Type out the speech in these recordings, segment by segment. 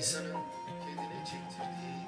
insanın kendine çektirdiği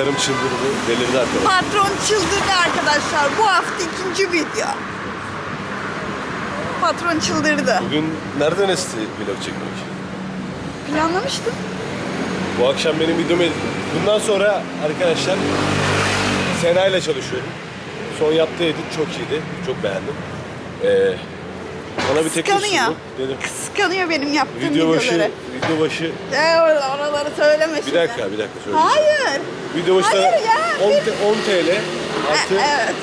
karım çıldırdı, delirdi arkadaşlar. Patron çıldırdı arkadaşlar. Bu hafta ikinci video. Patron çıldırdı. Bugün nereden esti vlog çekmek? Planlamıştım. Bu akşam benim videomu Bundan sonra arkadaşlar Sena ile çalışıyorum. Son yaptığı edit çok iyiydi. Çok beğendim. Ee, bana bir teklif Kıskanıyor. sundu. Dedim Kıskanıyor benim yaptığım video başı, videoları. video başı Ee, oraları söyleme bir şimdi. dakika bir dakika söyleyeceğim. Hayır. Video başı Hayır ya, 10, bir- te- 10 TL artı E, evet.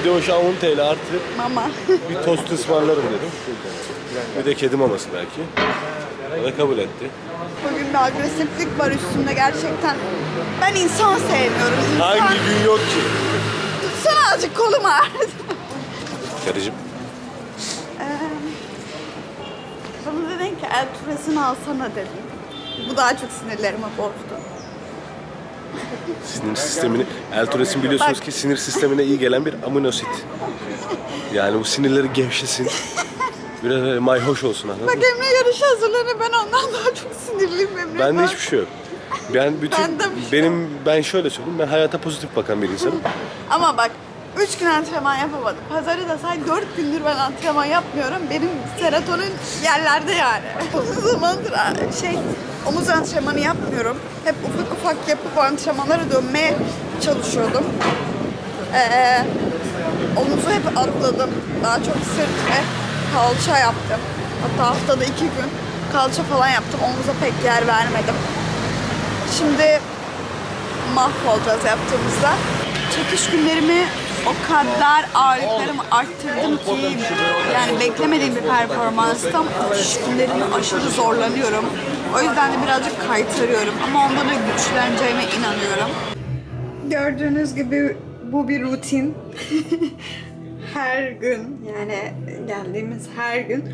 video başı 10 TL artı Mama. bir tost ısmarlarım dedim. Bir de kedi maması belki. O da kabul etti. Bugün bir agresiflik var üstümde gerçekten. Ben insan sevmiyorum. İnsan... Hangi gün yok ki? Tutsana azıcık kolum ağrıdı. Karıcığım. Ee, Bana dedin ki el turesini alsana dedin. Bu daha çok sinirlerimi bozdu. Sinir sistemini, Eltures'in biliyorsunuz ki sinir sistemine iyi gelen bir aminosit. Yani bu sinirleri gevşesin. Biraz böyle mayhoş olsun anladın Bak mı? Emre yarışa hazırlanıyor. Ben ondan daha çok sinirliyim Emre. Bende hiçbir şey yok. Ben bütün Bende bir şey benim ben şöyle söyleyeyim ben hayata pozitif bakan bir insanım. Ama bak 3 gün antrenman yapamadım. Pazarı da say 4 gündür ben antrenman yapmıyorum. Benim serotonin yerlerde yani. Uzun zamandır şey omuz antrenmanı yapmıyorum. Hep ufak ufak yapıp antrenmanlara dönmeye çalışıyordum. Ee, omuzu hep atladım. Daha çok sırt ve kalça yaptım. Hatta haftada iki gün kalça falan yaptım. Omuza pek yer vermedim. Şimdi mahvolacağız yaptığımızda. Çekiş günlerimi o kadar ağırlıklarımı arttırdım ki yani beklemediğim bir performanstan uçuş günlerinde aşırı zorlanıyorum. O yüzden de birazcık kaytarıyorum ama onda da güçleneceğime inanıyorum. Gördüğünüz gibi bu bir rutin. her gün yani geldiğimiz her gün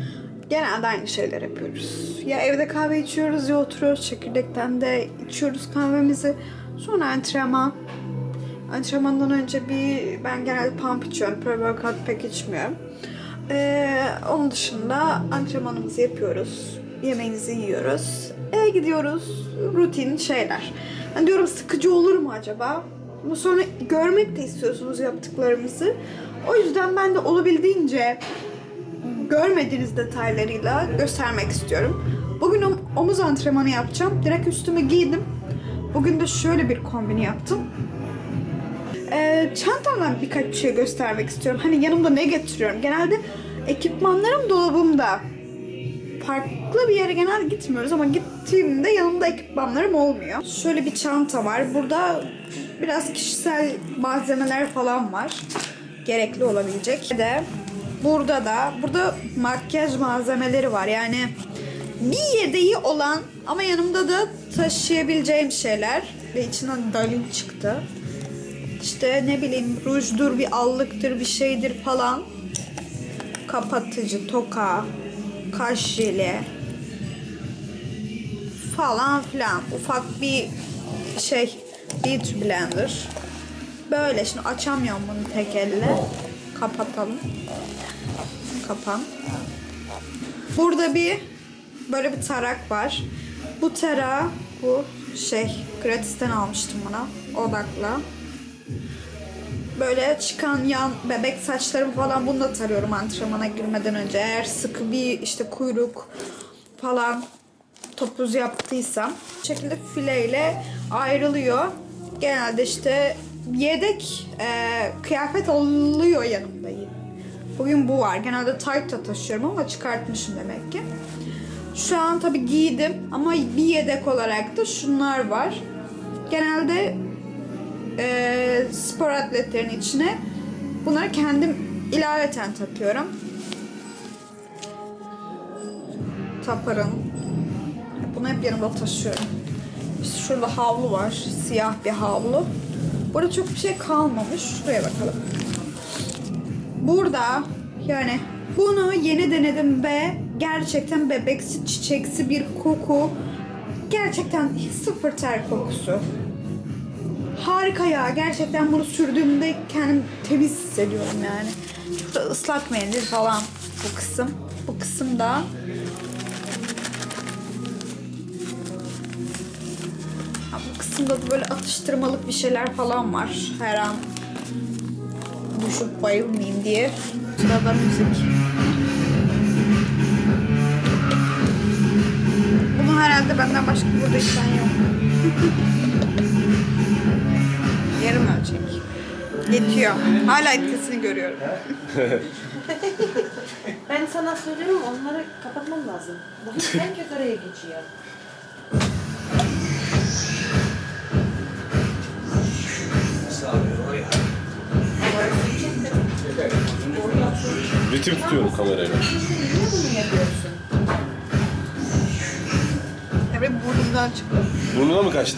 genelde aynı şeyler yapıyoruz. Ya evde kahve içiyoruz ya oturuyoruz çekirdekten de içiyoruz kahvemizi. Sonra antrenman. Antrenmandan önce bir ben genelde pump içiyorum. Pre-workout pek içmiyorum. Ee, onun dışında antrenmanımızı yapıyoruz. Yemeğimizi yiyoruz. Eve gidiyoruz. Rutin şeyler. Ben diyorum sıkıcı olur mu acaba? Ama sonra görmek de istiyorsunuz yaptıklarımızı. O yüzden ben de olabildiğince görmediğiniz detaylarıyla göstermek istiyorum. Bugün om- omuz antrenmanı yapacağım. Direkt üstümü giydim. Bugün de şöyle bir kombini yaptım. Ee, çantamdan birkaç bir şey göstermek istiyorum. Hani yanımda ne getiriyorum? Genelde ekipmanlarım dolabımda. Farklı bir yere genel gitmiyoruz ama gittiğimde yanımda ekipmanlarım olmuyor. Şöyle bir çanta var. Burada biraz kişisel malzemeler falan var. Gerekli olabilecek. Bir de burada da burada makyaj malzemeleri var. Yani bir yedeği olan ama yanımda da taşıyabileceğim şeyler. Ve içinden dalin çıktı. İşte ne bileyim rujdur, bir allıktır, bir şeydir falan. Kapatıcı, toka, kaş jeli falan filan. Ufak bir şey, beauty blender. Böyle şimdi açamıyorum bunu tek elle. Kapatalım. Kapan. Burada bir böyle bir tarak var. Bu tarağı bu şey gratisten almıştım buna odakla. Böyle çıkan yan bebek saçlarımı falan bununla tarıyorum antrenmana girmeden önce. Eğer sıkı bir işte kuyruk falan topuz yaptıysam bu şekilde fileyle ayrılıyor. Genelde işte yedek e, kıyafet oluyor yanımda. Bugün bu var. Genelde tight da taşıyorum ama çıkartmışım demek ki. Şu an tabii giydim ama bir yedek olarak da şunlar var. Genelde e, spor atletlerin içine bunları kendim ilaveten takıyorum. Taparım. Bunu hep yanımda taşıyorum. Şurada havlu var. Siyah bir havlu. Burada çok bir şey kalmamış. Şuraya bakalım. Burada yani bunu yeni denedim ve gerçekten bebeksi çiçeksi bir koku. Gerçekten sıfır ter kokusu. Harika ya. Gerçekten bunu sürdüğümde kendim temiz hissediyorum yani. Şurada ıslak mendil falan bu kısım. Bu kısımda Ha, bu kısımda da böyle atıştırmalık bir şeyler falan var. Her an düşüp bayılmayayım diye. Sırada müzik. Bunu herhalde benden başka burada içen yok. Yarım ölçek. Yetiyor. Hala etkisini görüyorum. Ben sana söylüyorum onları kapatmam lazım. Bugün herkes oraya geçiyor. Ritim tutuyorum kamerayla. Niye bunu yapıyorsun? Burnumdan çıktı. Burnuna mı kaçtı?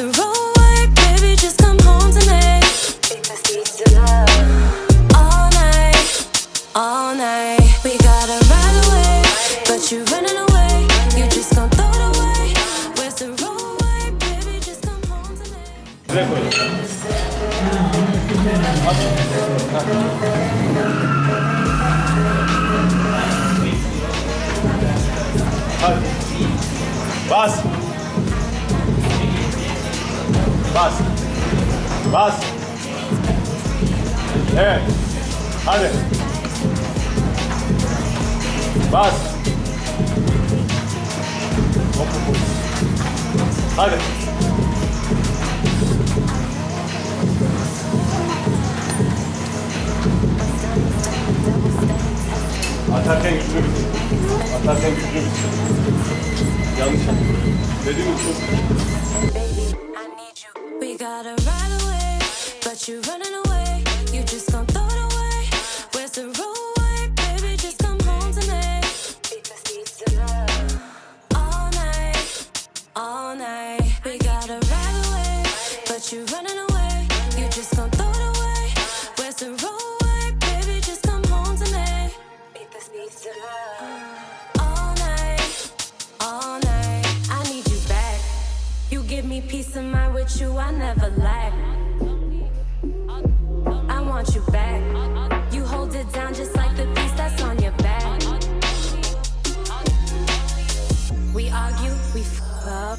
Where's the roadway, baby? Just come home tonight. All night, all night. We gotta ride away, but you're running away. You just gon' throw it away. Where's the roadway, baby? Just come home tonight. Şuraya koy. Hadi. Bas. Bas. Bas. Evet. Hadi. Bas. Hadi. Atarken güçlü bitir. Atarken güçlü bitir. Yanlış yaptım. Dediğim gibi çok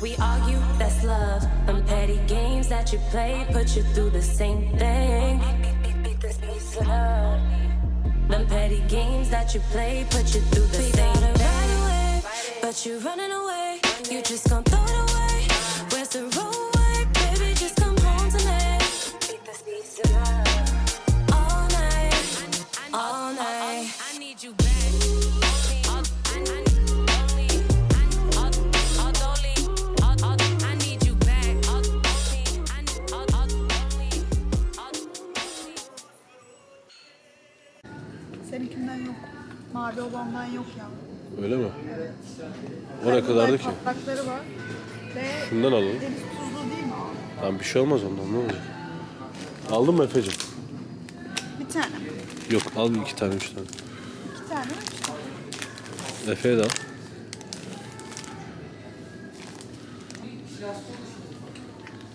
we argue, that's love. Them petty games that you play put you through the same thing. Them petty games that you play put you through the same thing. But you're running away, you just gon' throw it away. Where's the roadway, baby? Just come home tonight. Öyle mi? O ne kadardı ki? Patlakları var. Ve Şundan alalım. deniz tuzlu değil mi? Tamam bir şey olmaz ondan ne olacak? Aldın mı Efe'cim? Bir tane. Yok al iki tane üç tane. İki tane mi? Üç tane. Efe'ye de al.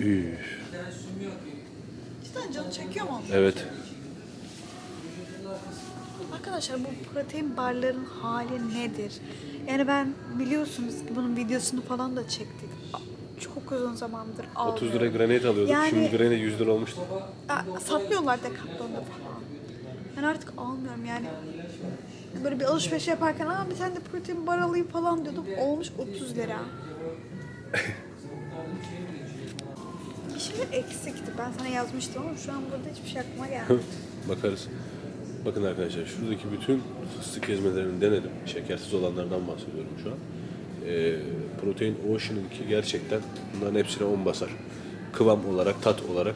Üf. Cidden canı çekiyor mu? Evet. Arkadaşlar bu protein barların hali nedir? Yani ben biliyorsunuz ki bunun videosunu falan da çektik. Çok uzun zamandır 30 lira almıyorum. granit alıyorduk. Yani- Şimdi granit 100 lira olmuştu. Satmıyorlar Decathlon'da falan. Ben artık almıyorum yani. Böyle bir alışveriş yaparken Aa, bir tane de protein bar alayım falan diyordum. Olmuş 30 lira. Bir şeyler eksikti. Ben sana yazmıştım ama şu an burada hiçbir şey aklıma gelmedi. Bakarız. Bakın arkadaşlar şuradaki bütün fıstık ezmelerini denedim. Şekersiz olanlardan bahsediyorum şu an. Ee, Protein Ocean'ınki gerçekten bunların hepsine 10 basar. Kıvam olarak, tat olarak.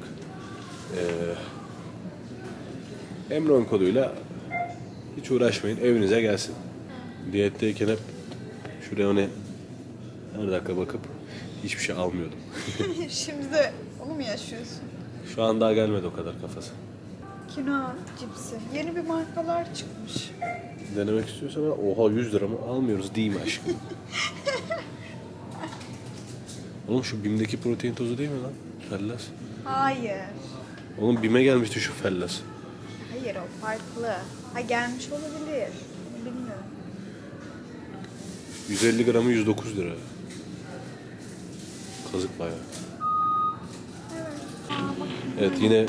Ee, Emron koduyla hiç uğraşmayın. Evinize gelsin. Diyetteyken hep şuraya ona her dakika bakıp hiçbir şey almıyordum. Şimdi onu mu yaşıyorsun? Şu an daha gelmedi o kadar kafası. Kino cipsi. Yeni bir markalar çıkmış. Denemek istiyorsan al. oha 100 lira mı almıyoruz değil mi aşkım? Oğlum şu BİM'deki protein tozu değil mi lan? Fellas. Hayır. Oğlum BİM'e gelmişti şu fellas. Hayır o farklı. Ha gelmiş olabilir. Bilmiyorum. 150 gramı 109 lira. Kazık bayağı. Evet yine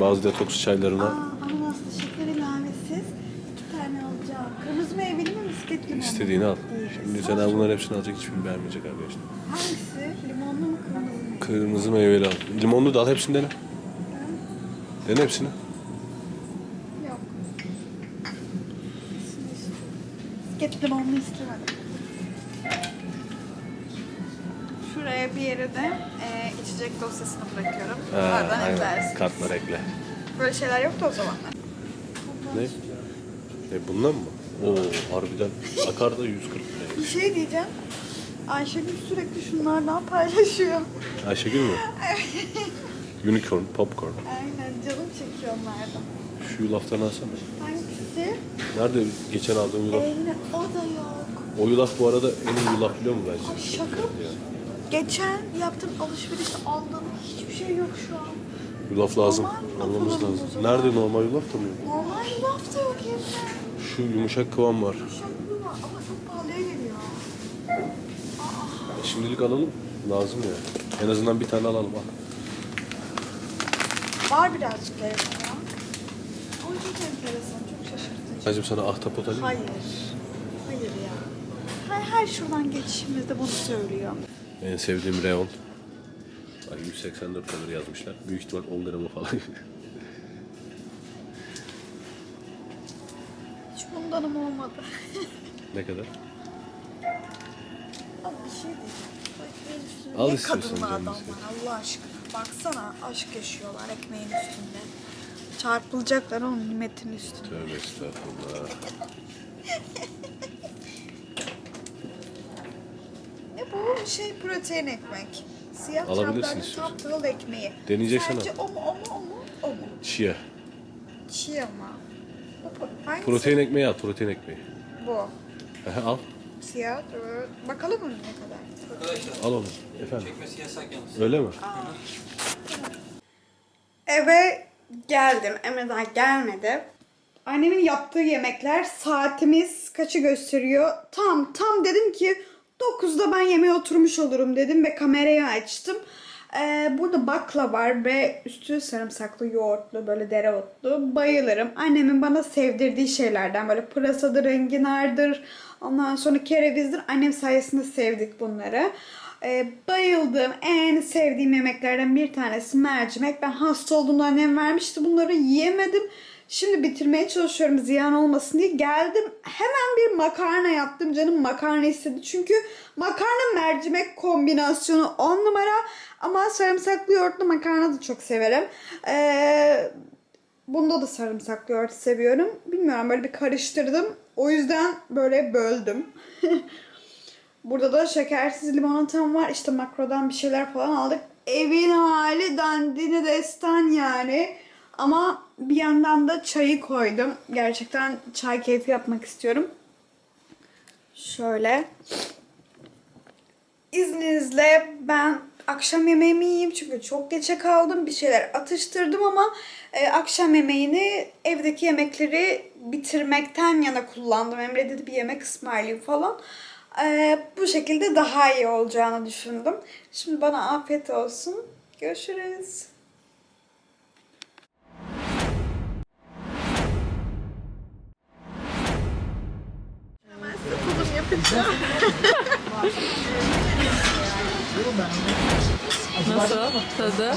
bazı detoks çaylarına ananaslı şeker ilavesiz iki tane alacağım. Kırmızı meyveli mi bisiklet limonlu? istediğini al. Şimdi sen bunların hepsini alacak hiçbirini beğenmeyecek arkadaşlar. Hangisi? Limonlu mu kırmızı mı? Kırmızı meyveli al. Limonlu da al hepsini dene. Dene hepsini. Yok. Bisiklet limonlu istemedim. Şuraya bir yere de içecek dosyasını bırakıyorum. Bunlardan eklersin. Kartlar ekle. Böyle şeyler yoktu o zamanlar. Ne? E bundan mı? Oo harbiden akar da 140 lira. Bir şey diyeceğim. Ayşegül sürekli şunlardan paylaşıyor. Ayşegül mü? Unicorn, popcorn. Aynen canım çekiyor onlardan. Şu yulaftan alsana. Hangisi? Nerede geçen aldığım yulaf? Eline o da yok. O yulaf bu arada en iyi yulaf biliyor musun bence? Ay şaka mı? Geçen yaptığım alışverişte aldığım hiçbir şey yok şu an. Yulaf lazım. Normal yulaf Almamız alalım lazım. o. Nerede normal yulaf da mı yok? Normal yulaf da yok evde. Şu yumuşak kıvam var. Şaklı var ama çok pahalıya geliyor. E, Şimdilik alalım. Lazım ya. En azından bir tane alalım. Al. Var birazcık evde ya. Ama çok enteresan, çok şaşırtıcı. Hacım sana ahtapot alayım. Hayır. Hayır ya. Her, her şuradan geçişimizde bunu söylüyor. En sevdiğim reyon. Ay 184 kalori yazmışlar. Büyük ihtimal 10 gramı falan. Hiç bundanım olmadı. ne kadar? Abi bir şey diyeceğim. Al ne istiyorsan kadınlı canım adamlar. Allah aşkına. Baksana aşk yaşıyorlar ekmeğin üstünde. Çarpılacaklar onun nimetin üstünde. Tövbe estağfurullah. Ne bu şey protein ekmek. Siyah Alabilirsin çaprazlı tam ekmeği. Deneyeceksen Sence o mu o mu o mu o mu? Chia. Chia mı? Bu pro- Hangisi? Protein ekmeği al, protein ekmeği. Bu. Aha, al. Siyah. dur. Bakalım mı ne kadar? Arkadaşlar Al onu. Efendim. çekmesi yasak yalnız. Öyle mi? Eve geldim. Emre daha gelmedi. Annemin yaptığı yemekler saatimiz kaçı gösteriyor? Tam tam dedim ki 9'da ben yemeğe oturmuş olurum dedim ve kamerayı açtım. Ee, burada bakla var ve üstü sarımsaklı, yoğurtlu, böyle dereotlu. Bayılırım. Annemin bana sevdirdiği şeylerden böyle pırasadır, enginardır, ondan sonra kerevizdir. Annem sayesinde sevdik bunları. Ee, bayıldığım, en sevdiğim yemeklerden bir tanesi mercimek. Ben hasta olduğumda annem vermişti. Bunları yiyemedim. Şimdi bitirmeye çalışıyorum ziyan olmasın diye. Geldim hemen bir makarna yaptım. Canım makarna istedi. Çünkü makarna mercimek kombinasyonu 10 numara. Ama sarımsaklı yoğurtlu makarna da çok severim. Ee, bunda da sarımsaklı yoğurt seviyorum. Bilmiyorum böyle bir karıştırdım. O yüzden böyle böldüm. Burada da şekersiz limonatam var. İşte makrodan bir şeyler falan aldık. Evin hali dandini destan yani. Ama bir yandan da çayı koydum. Gerçekten çay keyfi yapmak istiyorum. Şöyle. İzninizle ben akşam yemeğimi yiyeyim çünkü çok geçe kaldım. Bir şeyler atıştırdım ama e, akşam yemeğini evdeki yemekleri bitirmekten yana kullandım. Emre dedi bir yemek ısmarlayayım falan. E, bu şekilde daha iyi olacağını düşündüm. Şimdi bana afiyet olsun. Görüşürüz. Nasıl tadı?